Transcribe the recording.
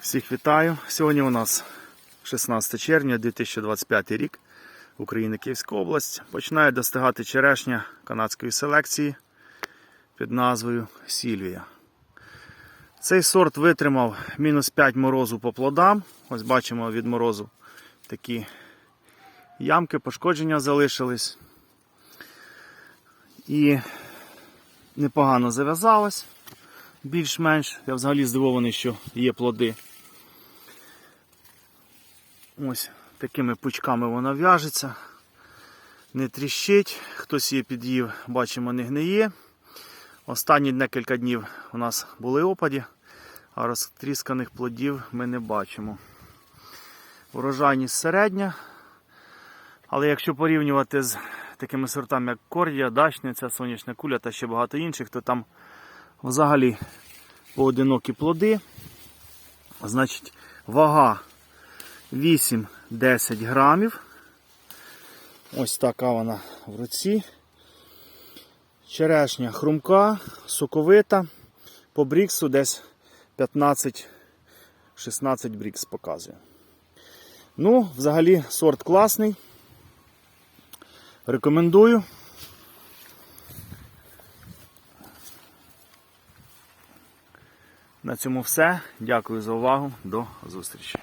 Всіх вітаю. Сьогодні у нас 16 червня 2025 рік. Україна Київська область. Починає достигати черешня канадської селекції під назвою Сільвія. Цей сорт витримав мінус 5 морозу по плодам. Ось бачимо від морозу такі ямки, пошкодження залишились. І непогано зав'язалось. Більш-менш. Я взагалі здивований, що є плоди. Ось такими пучками вона в'яжеться. Не тріщить, хтось її під'їв, бачимо, не гниє. Останні декілька днів у нас були опаді, а розтрісканих плодів ми не бачимо. Урожайність середня. Але якщо порівнювати з такими сортами, як кордія, дачниця, сонячна куля та ще багато інших, то там взагалі поодинокі плоди. Значить, вага 8-10 грамів. Ось така вона в руці. Черешня хрумка, соковита. По бріксу десь 15-16 брікс показує. Ну, взагалі, сорт класний. Рекомендую. На цьому все. Дякую за увагу. До зустрічі.